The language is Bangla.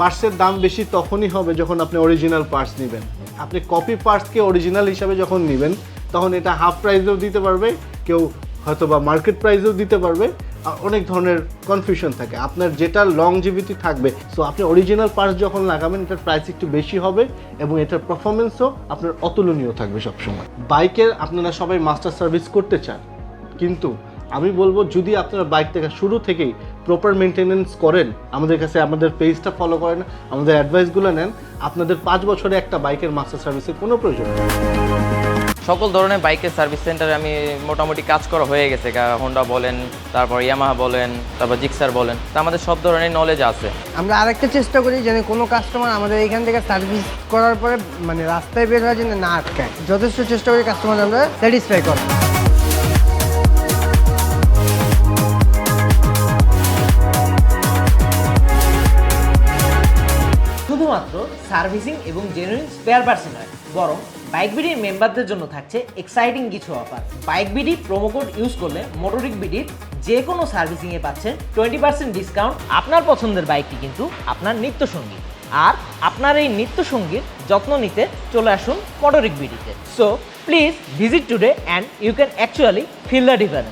পার্টসের দাম বেশি তখনই হবে যখন আপনি অরিজিনাল পার্টস নেবেন। আপনি কপি পার্টসকে অরিজিনাল হিসাবে যখন নেবেন, তখন এটা হাফ প্রাইসেও দিতে পারবে, কেউ হয়তো বা মার্কেট প্রাইসেও দিতে পারবে, আর অনেক ধরনের কনফিউশন থাকে। আপনার যেটা লংজিভিটি থাকবে সো আপনি অরিজিনাল পার্টস যখন লাগাবেন, এটার প্রাইস একটু বেশি হবে এবং এটার পারফরমেন্সও আপনার অতুলনীয় থাকবে সবসময়। বাইকের আপনারা সবাই মাস্টার সার্ভিস করতে চান, কিন্তু আমি বলব যদি আপনারা বাইকটাকে শুরু থেকেই প্রপার মেনটেনেন্স করেন আমাদের কাছে আমাদের পেজটা ফলো করেন আমাদের অ্যাডভাইসগুলো নেন আপনাদের পাঁচ বছরে একটা বাইকের মাস্টার সার্ভিসের কোনো প্রয়োজন নেই। সকল ধরনের বাইকের সার্ভিস সেন্টারে আমি মোটামুটি কাজ করা হয়ে গেছে। হোন্ডা বলেন তারপর ইয়ামাহা বলেন তারপর জিক্সার বলেন তা আমাদের সব ধরনের নলেজ আছে। আমরা আরেকটা চেষ্টা করি যেন কোনো কাস্টমার আমাদের এখান থেকে সার্ভিস করার পরে মানে রাস্তায় বের হওয়ার জন্য না আটকায়। যথেষ্ট চেষ্টা করি কাস্টমার আমরা স্যাটিসফাই করার। শুধুমাত্র সার্ভিসিং এবং জেনুইন স্পেয়ার পার্টসই নয়, বরং বাইক বিডির মেম্বারদের জন্য থাকছে এক্সাইটিং কিছু offer bike BD promo code use করলে মোটরিক বিডির যে কোনো সার্ভিসিংয়ে পাচ্ছেন টোয়েন্টি পার্সেন্ট ডিসকাউন্ট আপনার পছন্দের বাইকটি কিন্তু আপনার নিত্যসঙ্গী। আর আপনার এই নিত্যসঙ্গীর যত্ন নিতে চলে আসুন মোটরিক বিডিতে so please visit today and you can actually feel the difference